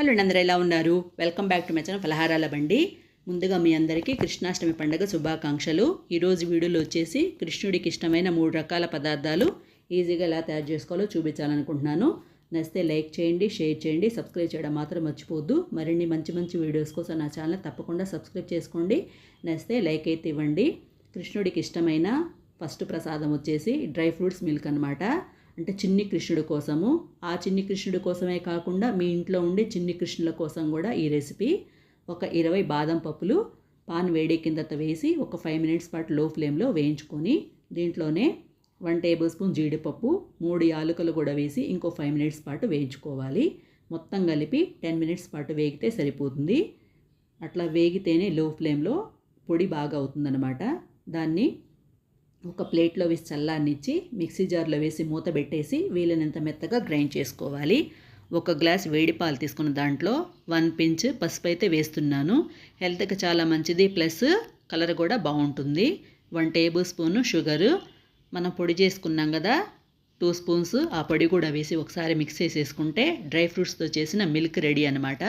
Hello అండి అందరూ ఎలా ఉన్నారు? Welcome back to my channel ఫలహారాల బండి. ముందుగా మీ అందరికీ కృష్ణాష్టమి పండుగ శుభాకాంక్షలు. ఈరోజు వీడియోలో వచ్చేసి కృష్ణుడికి ఇష్టమైన మూడు రకాల పదార్థాలు ఈజీగా ఎలా తయారు చేసుకోవాలో చూపించాలనుకుంటున్నాను. నచ్చితే లైక్ చేయండి షేర్ చేయండి సబ్స్క్రైబ్ చేయడం మాత్రం మర్చిపోద్దు మరిన్ని మంచి మంచి వీడియోస్ కోసం నా ఛానల్ తప్పకుండా సబ్స్క్రైబ్ చేసుకోండి. నచ్చితే లైక్ అయితే ఇవ్వండి. కృష్ణుడికి ఇష్టమైన ఫస్ట్ ప్రసాదం వచ్చేసి డ్రై ఫ్రూట్స్ మిల్క్ అనమాట అంటే చిన్ని కృష్ణుడి కోసము. ఆ చిన్ని కృష్ణుడి కోసమే కాకుండా మీ ఇంట్లో ఉండే చిన్ని కృష్ణుల కోసం కూడా ఈ రెసిపీ. ఒక ఇరవై బాదం పప్పులు పాన్ వేడి కిందత వేసి ఒక ఫైవ్ మినిట్స్ పాటు లో ఫ్లేమ్లో వేయించుకొని దీంట్లోనే వన్ టేబుల్ స్పూన్ జీడిపప్పు మూడు యాలకులు కూడా వేసి ఇంకో ఫైవ్ మినిట్స్ పాటు వేయించుకోవాలి. మొత్తం కలిపి టెన్ మినిట్స్ పాటు వేగితే సరిపోతుంది. అట్లా వేగితేనే లో ఫ్లేమ్లో పొడి బాగా అవుతుందన్నమాట. దాన్ని ఒక ప్లేట్లో వేసి చల్లారనిచ్చి మిక్సీ జార్లో వేసి మూత పెట్టేసి వీలైనంత మెత్తగా గ్రైండ్ చేసుకోవాలి. ఒక గ్లాస్ వేడి పాలు తీసుకున్న దాంట్లో వన్ పించ్ పసుపు అయితే వేస్తున్నాను. హెల్త్కి చాలా మంచిది ప్లస్ కలర్ కూడా బాగుంటుంది. One table spoon sugar. మనం పొడి చేసుకున్నాం కదా టూ స్పూన్స్ ఆ పొడి కూడా వేసి ఒకసారి మిక్స్ చేసేసుకుంటే డ్రై ఫ్రూట్స్తో చేసిన మిల్క్ రెడీ అనమాట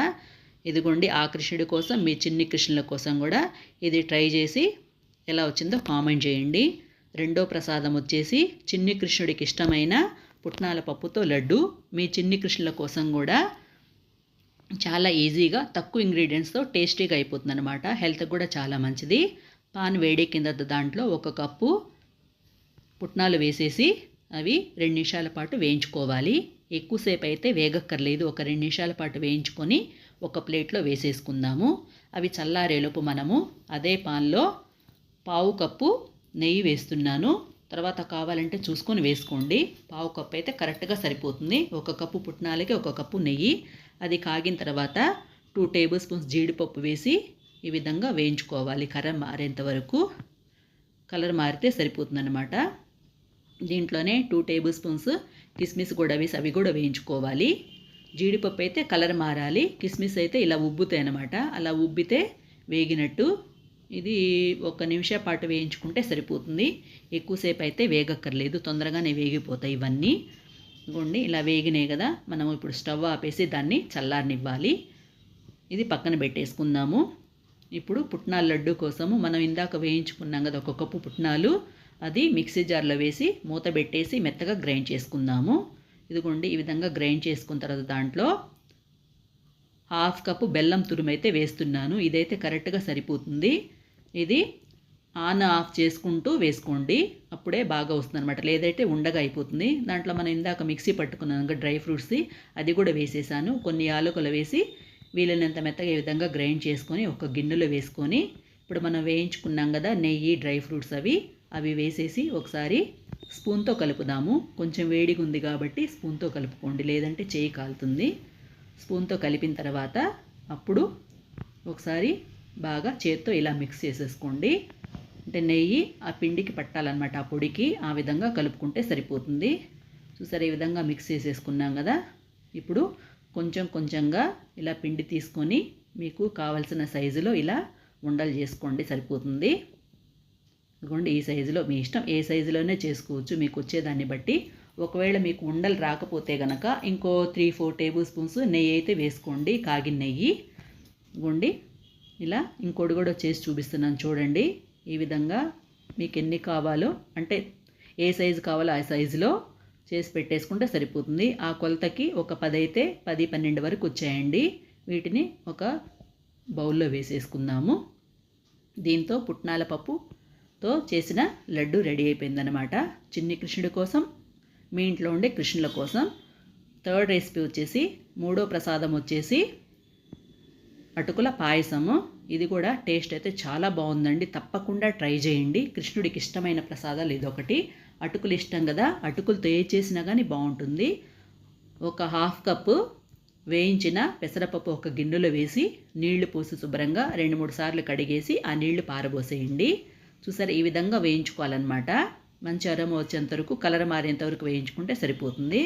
ఇదిగోండి ఆ కృష్ణుడి కోసం మీ చిన్ని కృష్ణుల కోసం కూడా ఇది ట్రై చేసి ఎలా వచ్చిందో కామెంట్ చేయండి. రెండో ప్రసాదం వచ్చేసి చిన్ని కృష్ణుడికి ఇష్టమైన పుట్నాల పప్పుతో లడ్డు. మీ చిన్ని కృష్ణుల కోసం కూడా చాలా ఈజీగా తక్కువ ఇంగ్రీడియంట్స్తో టేస్టీగా అయిపోతుంది అనమాట హెల్త్కి కూడా చాలా మంచిది. పాన్ వేడి కింద దాంట్లో ఒక కప్పు పుట్నాలు వేసేసి అవి రెండు నిమిషాల పాటు వేయించుకోవాలి. ఎక్కువసేపు అయితే వేగక్కర్లేదు. ఒక రెండు నిమిషాల పాటు వేయించుకొని ఒక ప్లేట్లో వేసేసుకుందాము. అవి చల్లారేలోపు మనము అదే పాన్లో పావు కప్పు నెయ్యి వేస్తున్నాను. తర్వాత కావాలంటే చూసుకొని వేసుకోండి. పావు కప్పు అయితే కరెక్ట్గా సరిపోతుంది. ఒక కప్పు పుట్నాలకి ఒక కప్పు నెయ్యి. అది కాగిన తర్వాత టూ టేబుల్ స్పూన్స్ జీడిపప్పు వేసి ఈ విధంగా వేయించుకోవాలి. కర్ర మారేంత వరకు. కలర్ మారితే సరిపోతుందన్నమాట. దీంట్లోనే టూ టేబుల్ స్పూన్స్ కిస్మిస్ కూడా వేసి అవి కూడా వేయించుకోవాలి. జీడిపప్పు అయితే కలర్ మారాలి. కిస్మిస్ అయితే ఇలా ఉబ్బుతాయి అనమాట అలా ఉబ్బితే వేగినట్టు ఇది ఒక నిమిషం పాటు వేయించుకుంటే సరిపోతుంది. ఎక్కువసేపు అయితే వేగక్కర్లేదు. తొందరగానే వేగిపోతాయి ఇవన్నీ. ఇగోండి ఇలా వేగినాయి కదా. మనం ఇప్పుడు స్టవ్ ఆపేసి దాన్ని చల్లారనివ్వాలి. ఇది పక్కన పెట్టేసుకుందాము. ఇప్పుడు పుట్నాల లడ్డు కోసము మనం ఇందాక వేయించుకున్నాం కదా ఒక కప్పు పుట్నాలు. అది మిక్సీ జార్లో వేసి మూత పెట్టేసి మెత్తగా గ్రైండ్ చేసుకుందాము. ఇదిగోండి ఈ విధంగా గ్రైండ్ చేసుకున్న తర్వాత దాంట్లో హాఫ్ కప్పు బెల్లం తురుమైతే వేస్తున్నాను. ఇదైతే కరెక్ట్గా సరిపోతుంది. ఇది ఆన్ ఆఫ్ చేసుకుంటూ వేసుకోండి. అప్పుడే బాగా వస్తుంది అనమాట లేదైతే ఉండగా అయిపోతుంది. దాంట్లో మనం ఇందాక మిక్సీ పట్టుకున్నాం డ్రై ఫ్రూట్స్ అది కూడా వేసేసాను. కొన్ని యాలకులు వేసి వీలైనంత మెత్తగా ఈ విధంగా గ్రైండ్ చేసుకొని ఒక గిన్నెలో వేసుకొని ఇప్పుడు మనం వేయించుకున్నాం కదా నెయ్యి డ్రై ఫ్రూట్స్ అవి అవి వేసేసి ఒకసారి స్పూన్తో కలుపుదాము. కొంచెం వేడిగా ఉంది కాబట్టి స్పూన్తో కలుపుకోండి. లేదంటే చేయి కాలుతుంది. స్పూన్తో కలిపిన తర్వాత అప్పుడు ఒకసారి బాగా చేత్తో ఇలా మిక్స్ చేసేసుకోండి. అంటే నెయ్యి ఆ పిండికి పట్టాలన్నమాట. ఆ పొడికి ఆ విధంగా కలుపుకుంటే సరిపోతుంది. చూసారు ఈ విధంగా మిక్స్ చేసేసుకున్నాం కదా. ఇప్పుడు కొంచెం కొంచెంగా ఇలా పిండి తీసుకొని మీకు కావలసిన సైజులో ఇలా ఉండలు చేసుకోండి సరిపోతుంది. ఇదిగోండి ఈ సైజులో మీ ఇష్టం. ఏ సైజులోనే చేసుకోవచ్చు. మీకు వచ్చేదాన్ని బట్టి ఒకవేళ మీకు ఉండలు రాకపోతే గనక ఇంకో త్రీ ఫోర్ టేబుల్ స్పూన్స్ నెయ్యి అయితే వేసుకోండి. కాగిన నెయ్యి. ఇదిగోండి ఇలా ఇంకోటి కూడా చేసి చూపిస్తున్నాను చూడండి. ఈ విధంగా మీకు ఎన్ని కావాలో అంటే ఏ సైజు కావాలో ఆ సైజులో చేసి పెట్టేసుకుంటే సరిపోతుంది. ఆ కొలతకి ఒక పది అయితే పది పన్నెండు వరకు వచ్చాయండి. వీటిని ఒక బౌల్లో వేసేసుకుందాము. దీంతో పుట్నాల పప్పుతో చేసిన లడ్డు రెడీ అయిపోయిందనమాట చిన్ని కృష్ణుడి కోసం మీ ఇంట్లో ఉండే కృష్ణుల కోసం. థర్డ్ రెసిపీ వచ్చేసి మూడో ప్రసాదం వచ్చేసి అటుకుల పాయసము. ఇది కూడా టేస్ట్ అయితే చాలా బాగుందండి. తప్పకుండా ట్రై చేయండి. కృష్ణుడికి ఇష్టమైన ప్రసాదాలు ఇదొకటి. అటుకులు ఇష్టం కదా అటుకులతో ఏ చేసినా కానీ బాగుంటుంది. ఒక హాఫ్ కప్పు వేయించిన పెసరపప్పు ఒక గిన్నెలో వేసి నీళ్ళు పోసి శుభ్రంగా రెండు మూడు సార్లు కడిగేసి ఆ నీళ్ళు పారబోసేయండి. చూసారా ఈ విధంగా వేయించుకోవాలన్నమాట. మంచి అరమ వచ్చేంత వరకు కలర్ మారేంత వరకు వేయించుకుంటే సరిపోతుంది.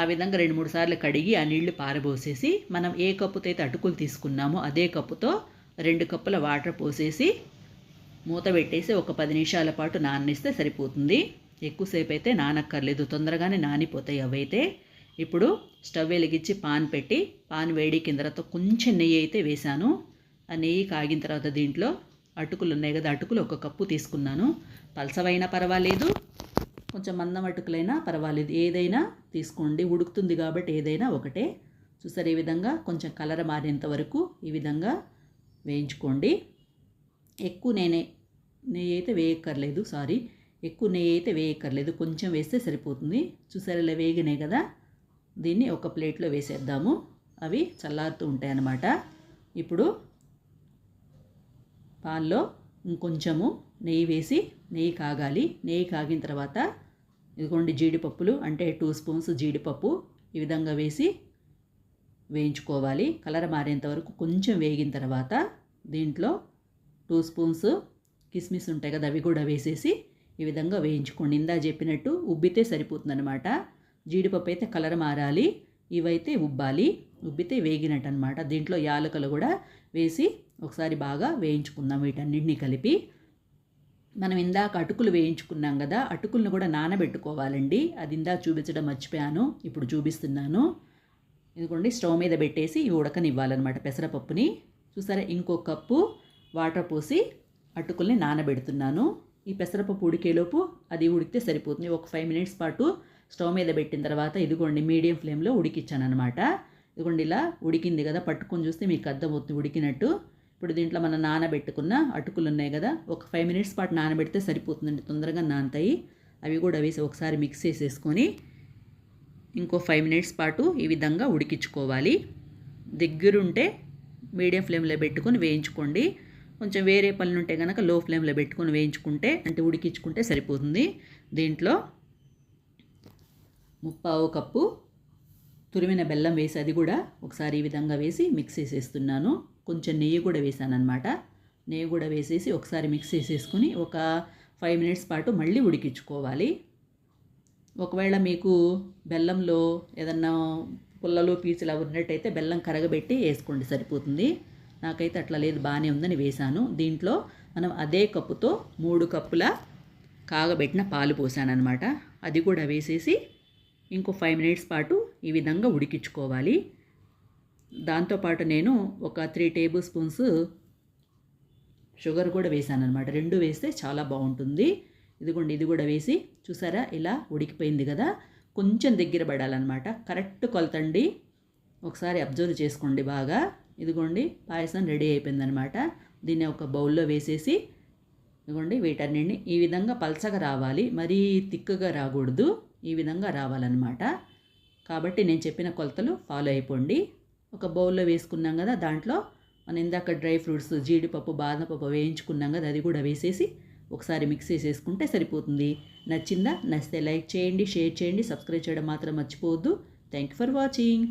ఆ విధంగా రెండు మూడు సార్లు కడిగి ఆ నీళ్ళు పారబోసేసి మనం ఏ కప్పుతో అయితే అటుకులు తీసుకున్నామో అదే కప్పుతో రెండు కప్పుల వాటర్ పోసేసి మూత పెట్టేసి ఒక పది నిమిషాల పాటు నాననిస్తే సరిపోతుంది. ఎక్కువసేపు అయితే నానక్కర్లేదు తొందరగానే నానిపోతాయి అవైతే ఇప్పుడు స్టవ్ వెలిగించి పాన్ పెట్టి పాన్ వేడికిన తర్వాత కొంచెం నెయ్యి అయితే వేశాను. ఆ నెయ్యి కాగిన తర్వాత దీంట్లో అటుకులు ఉన్నాయి కదా అటుకులు ఒక కప్పు తీసుకున్నాను. పలసవైనా పర్వాలేదు కొంచెం మందం అటుకులైనా పర్వాలేదు. ఏదైనా తీసుకోండి. ఉడుకుతుంది కాబట్టి ఏదైనా ఒకటే. చూసారు ఈ విధంగా కొంచెం కలర్ మారేంత వరకు ఈ విధంగా వేయించుకోండి. ఎక్కువ నేనే నెయ్యి అయితే వేయక్కర్లేదు. సారీ. ఎక్కువ నెయ్యి అయితే వేయక్కర్లేదు. కొంచెం వేస్తే సరిపోతుంది. చూసారు ఇలా వేగినాయి కదా? దీన్ని ఒక ప్లేట్లో వేసేద్దాము. అవి చల్లారుతూ ఉంటాయి అన్నమాట ఇప్పుడు పాల్లో ఇంకొంచెము నెయ్యి వేసి నెయ్యి కాగాలి. నెయ్యి కాగిన తర్వాత ఇదిగోండి జీడిపప్పులు అంటే టూ స్పూన్స్ జీడిపప్పు ఈ విధంగా వేసి వేయించుకోవాలి. కలర్ మారేంత వరకు కొంచెం వేగిన తర్వాత దీంట్లో టూ స్పూన్స్ కిస్మిస్ ఉంటాయి కదా అవి కూడా వేసేసి ఈ విధంగా వేయించుకోండి. ఇందా చెప్పినట్టు ఉబ్బితే సరిపోతుందనమాట జీడిపప్పు అయితే కలర్ మారాలి ఇవైతే ఉబ్బాలి ఉబ్బితే వేగినట్టు అనమాట దీంట్లో యాలకులు కూడా వేసి ఒకసారి బాగా వేయించుకుందాం వీటన్నింటినీ కలిపి. మనం ఇందాక అటుకులు వేయించుకున్నాం కదా అటుకులను కూడా నానబెట్టుకోవాలండి. అది ఇందాక చూపించడం మర్చిపోయాను ఇప్పుడు చూపిస్తున్నాను. ఇదిగోండి స్టవ్ మీద పెట్టేసి ఇవి ఉడకనివ్వాలన్నమాట పెసరపప్పుని. చూసారా ఇంకో కప్పు వాటర్ పోసి అటుకుల్ని నానబెడుతున్నాను. ఈ పెసరపప్పు ఉడికేలోపు అది ఉడికితే సరిపోతుంది. ఒక ఫైవ్ మినిట్స్ పాటు స్టవ్ మీద పెట్టిన తర్వాత ఇదిగోండి మీడియం ఫ్లేమ్లో ఉడికిచ్చాను అనమాట ఇదిగోండి ఇలా ఉడికింది కదా పట్టుకొని చూస్తే మీకు అర్థమవుతుంది ఉడికినట్టు. ఇప్పుడు దీంట్లో మనం నానబెట్టుకున్న అటుకులు ఉన్నాయి కదా ఒక ఫైవ్ మినిట్స్ పాటు నానబెడితే సరిపోతుందండి తొందరగా నానతాయి. అవి కూడా వేసి ఒకసారి మిక్స్ చేసేసుకొని ఇంకో ఫైవ్ మినిట్స్ పాటు ఈ విధంగా ఉడికించుకోవాలి. దగ్గరుంటే మీడియం ఫ్లేమ్లో పెట్టుకొని వేయించుకోండి. కొంచెం వేరే పనులు ఉంటే కనుక లో ఫ్లేమ్లో పెట్టుకొని వేయించుకుంటే అంటే ఉడికించుకుంటే సరిపోతుంది. దీంట్లో ముప్పావు కప్పు తురిమిన బెల్లం వేసి అది కూడా ఒకసారి ఈ విధంగా వేసి మిక్స్ చేసేస్తున్నాను. కొంచెం నెయ్యి కూడా వేసాను అనమాట నెయ్యి కూడా వేసేసి ఒకసారి మిక్స్ చేసేసుకుని ఒక ఫైవ్ మినిట్స్ పాటు మళ్ళీ ఉడికించుకోవాలి. ఒకవేళ మీకు బెల్లంలో ఏదన్నా పుల్లలు పీచులు అవి ఉన్నట్టయితే బెల్లం కరగబెట్టి వేసుకోండి సరిపోతుంది. నాకైతే అట్లా లేదు బాగానే ఉందని వేశాను దీంట్లో మనం అదే కప్పుతో మూడు కప్పుల కాగబెట్టిన పాలు పోసానమాట అది కూడా వేసేసి ఇంకో ఫైవ్ మినిట్స్ పాటు ఈ విధంగా ఉడికించుకోవాలి. దాంతోపాటు నేను ఒక త్రీ టేబుల్ స్పూన్స్ షుగర్ కూడా వేసాను అనమాట రెండు వేస్తే చాలా బాగుంటుంది. ఇదిగోండి ఇది కూడా వేసి చూసారా? ఇలా ఉడికిపోయింది కదా? కొంచెం దగ్గర పడాలన్నమాట. కరెక్ట్ కొలతండి. ఒకసారి అబ్జర్వ్ చేసుకోండి బాగా. ఇదిగోండి పాయసం రెడీ అయిపోయిందనమాట దీన్ని ఒక బౌల్లో వేసేసి ఇదిగోండి వీటన్నింటిని ఈ విధంగా పల్చగా రావాలి. మరీ తిక్కుగా రాకూడదు. ఈ విధంగా రావాలన్నమాట. కాబట్టి నేను చెప్పిన కొలతలు ఫాలో అయిపోండి. ఒక బౌల్లో వేసుకున్నాం కదా దాంట్లో మనం ఇందాక డ్రై ఫ్రూట్స్ జీడిపప్పు బాదం పప్పు వేయించుకున్నాం కదా అది కూడా వేసేసి ఒకసారి మిక్స్ చేసేసుకుంటే సరిపోతుంది. నచ్చిందా? నచ్చితే లైక్ చేయండి షేర్ చేయండి సబ్స్క్రైబ్ చేయడం మాత్రం మర్చిపోవద్దు. Thank you for watching.